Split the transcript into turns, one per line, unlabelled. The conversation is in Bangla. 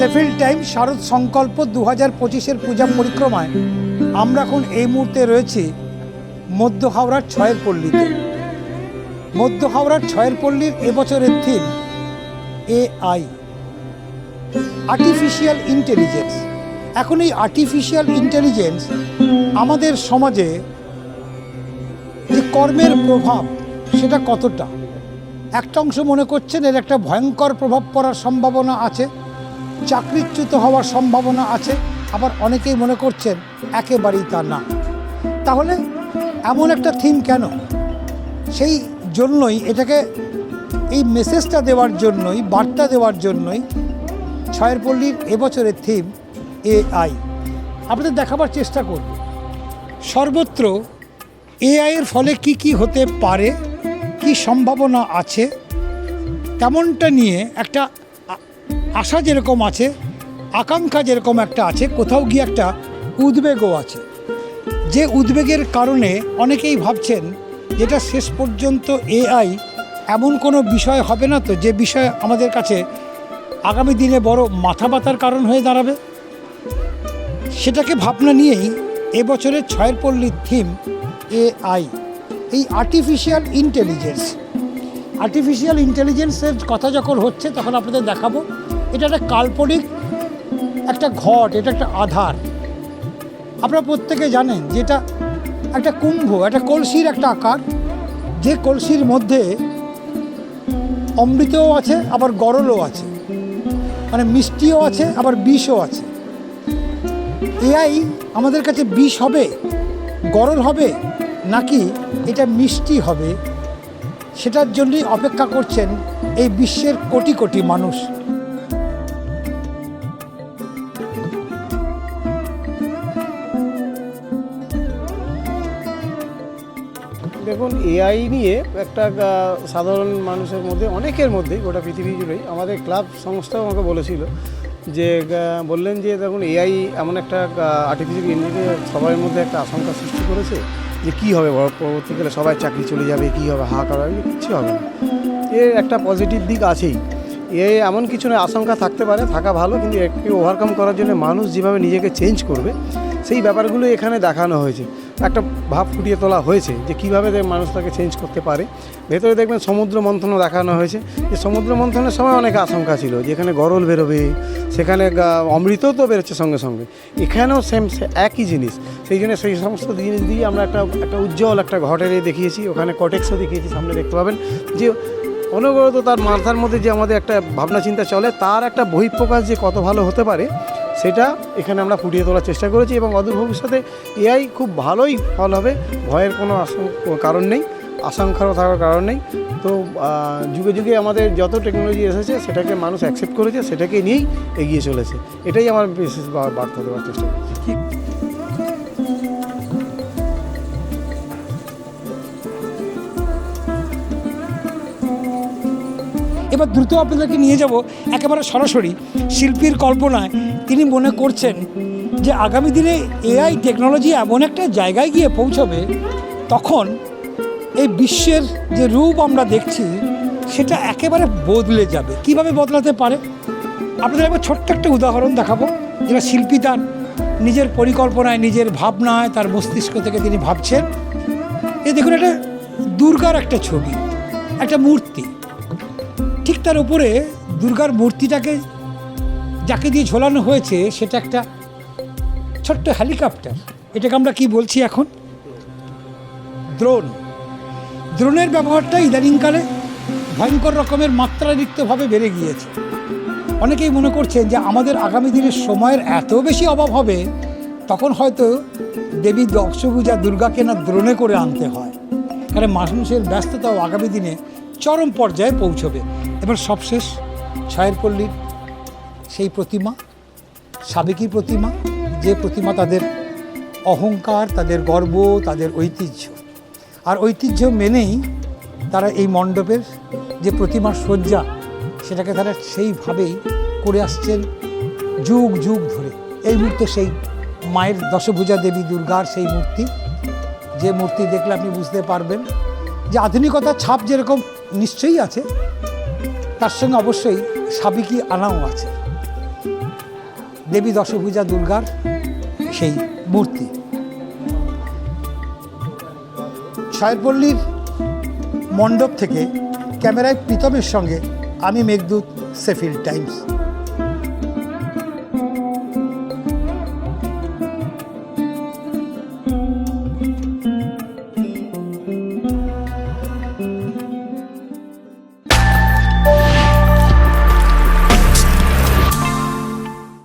সেফিল টাইম শারদ সংকল্প দু হাজার পঁচিশের পূজা পরিক্রমায়। আমরা এখন এই মুহূর্তে রয়েছি মধ্য হাওড়ার ছয়ের পল্লীতে মধ্য হাওড়ার ছয়ের পল্লীর এবছরের থিম এআই আর্টিফিশিয়াল ইন্টেলিজেন্স এখন এই আর্টিফিশিয়াল ইন্টেলিজেন্স আমাদের সমাজে যে কর্মের প্রভাব, সেটা কতটা? একটা অংশ মনে করছেন এর একটা ভয়ঙ্কর প্রভাব পড়ার সম্ভাবনা আছে। চাকরিচ্যুত হওয়ার সম্ভাবনা আছে, আবার অনেকেই মনে করছেন একেবারেই তা না। তাহলে এমন একটা থিম কেন? সেই জন্যই এটাকে এই মেসেজটা দেওয়ার জন্যই, বার্তা দেওয়ার জন্যই ছয়ের পল্লীর এবছরের থিম এআই। আপনাদের দেখাবার চেষ্টা করব। সর্বত্র এআই এর ফলে কি কি হতে পারে, কি সম্ভাবনা আছে, তেমনটা নিয়ে একটা আশা যেরকম আছে, আকাঙ্ক্ষা যেরকম একটা আছে, কোথাও গিয়ে একটা উদ্বেগও আছে। যে উদ্বেগের কারণে অনেকেই ভাবছেন যেটা শেষ পর্যন্ত এআই এমন কোনো বিষয় হবে না তো, যে বিষয় আমাদের কাছে আগামী দিনে বড় মাথা ব্যথার কারণ হয়ে দাঁড়াবে? সেটাকে ভাবনা নিয়েই এবছরের ছয়ের পল্লীর থিম এআই। এই আর্টিফিশিয়াল ইন্টেলিজেন্স আর্টিফিশিয়াল ইন্টেলিজেন্সের কথা যখন হচ্ছে, তখন আপনাদের দেখাবো। এটা একটা কাল্পনিক একটা ঘট, এটা একটা আধার। আপনারা প্রত্যেকে জানেন যে এটা একটা কুম্ভ, একটা কলসির একটা আকার। যে কলসির মধ্যে অমৃতও আছে, আবার গরলও আছে। মানে মিষ্টিও আছে, আবার বিষও আছে। এআই আমাদের কাছে বিষ হবে, গরল হবে, নাকি এটা মিষ্টি হবে? সেটার জন্যই অপেক্ষা করছেন এই বিশ্বের কোটি কোটি মানুষ।
দেখুন এআই নিয়ে একটা সাধারণ মানুষের মধ্যে, অনেকের মধ্যে গোটা পৃথিবী জুড়েই আমাদের ক্লাব সংস্থাও আমাকে বলেছিল যে বললেন যে, দেখুন এআই এমন একটা আর্টিফিশিয়াল ইন্টেলিজেন্স সবার মধ্যে একটা আশঙ্কা সৃষ্টি করেছে যে কী হবে পরবর্তীকালে সবাই চাকরি চলে যাবে, কী হবে, হাহাকার হবে কিচ্ছু হবে না। এর একটা পজিটিভ দিক আছেই। এ এমন কিছু না আশঙ্কা থাকতে পারে, থাকা ভালো, কিন্তু একটু ওভারকাম করার জন্য মানুষ যেভাবে নিজেকে চেঞ্জ করবে, সেই ব্যাপারগুলো এখানে দেখানো হয়েছে। একটা ভাব ফুটিয়ে তোলা হয়েছে যে কীভাবে মানুষ তাকে চেঞ্জ করতে পারে। ভেতরে দেখবেন সমুদ্র মন্থনও দেখানো হয়েছে। যে সমুদ্র মন্থনের সময় অনেক আশঙ্কা ছিল যেখানে গরল বেরোবে, সেখানে অমৃতও তো বেরোচ্ছে সঙ্গে সঙ্গে। এখানেও সেম একই জিনিস। সেই জন্য সেই সমস্ত জিনিস দিয়ে আমরা একটা একটা উজ্জ্বল একটা ঘটের দেখিয়েছি। ওখানে কটেক্সও দেখিয়েছি, সামনে দেখতে পাবেন যে অনবরত তার মাথার মধ্যে যে আমাদের একটা ভাবনা চিন্তা চলে, তার একটা বহিঃপ্রকাশ যে কত ভালো হতে পারে সেটা এখানে আমরা ফুটিয়ে তোলার চেষ্টা করেছি এবং অদূর ভবিষ্যতে এআই খুব ভালোই ফল হবে। ভয়ের কোনো কারণ নেই, আশঙ্কারও থাকার কারণ নেই। তো যুগে যুগে আমাদের যত টেকনোলজি এসেছে, সেটাকে মানুষ অ্যাকসেপ্ট করেছে, সেটাকে নিয়েই এগিয়ে চলেছে। এটাই আমার বিশেষ বার্তা দেওয়ার চেষ্টা করছি।
এবার দ্রুত আপনাদেরকে নিয়ে যাব একেবারে সরাসরি শিল্পীর কল্পনায়। তিনি মনে করছেন যে আগামী দিনে এআই টেকনোলজি এমন একটা জায়গায় গিয়ে পৌঁছবে, তখন এই বিশ্বের যে রূপ আমরা দেখছি, সেটা একেবারে বদলে যাবে। কীভাবে বদলাতে পারে? আপনাদের একবার ছোট্ট একটা উদাহরণ দেখাবো। যেটা শিল্পী তার নিজের পরিকল্পনায়, নিজের ভাবনায়, তার মস্তিষ্ক থেকে তিনি ভাবছেন। এই দেখুন একটা দুর্গার একটা ছবি, একটা মূর্তি। তার উপরে দুর্গার মূর্তিটাকে যাকে দিয়ে ঝোলানো হয়েছে, সেটা একটা ছোট্ট হেলিকপ্টার। এটাকে আমরা কি বলছি এখন? দ্রোণ। দ্রোণের ব্যবহারটা ইদানিংকালে ভয়ঙ্কর রকমের মাত্রাতিরিক্তভাবে বেড়ে গিয়েছে। অনেকেই মনে করছেন যে আমাদের আগামী দিনের সময়ের এত বেশি অভাব হবে, তখন হয়তো দেবী দক্ষপূজা দুর্গাকে না দ্রোণে করে আনতে হয়। কারণ মানুষের ব্যস্ততাও আগামী দিনে চরম পর্যায়ে পৌঁছবে। এবার সবশেষ ছয়ের পল্লীর সেই প্রতিমা, সাবেকি প্রতিমা, যে প্রতিমা তাদের অহংকার, তাদের গর্ব, তাদের ঐতিহ্য। আর ঐতিহ্য মেনেই তারা এই মণ্ডপের যে প্রতিমার শয্যা, সেটাকে তারা সেইভাবেই করে আসছেন যুগ যুগ ধরে। এই মুহূর্তে সেই মায়ের দশভুজা দেবী দুর্গার সেই মূর্তি, যে মূর্তি দেখলে আপনি বুঝতে পারবেন যে আধুনিকতার ছাপ যেরকম নিশ্চয়ই আছে, তার সঙ্গে অবশ্যই সাবিকি আনাও আছে। দেবী দশভুজা দুর্গার সেই মূর্তি। ছায়রপল্লীর মণ্ডপ থেকে ক্যামেরায় প্রীতমের সঙ্গে আমি মেঘদূত সেফিল টাইমস।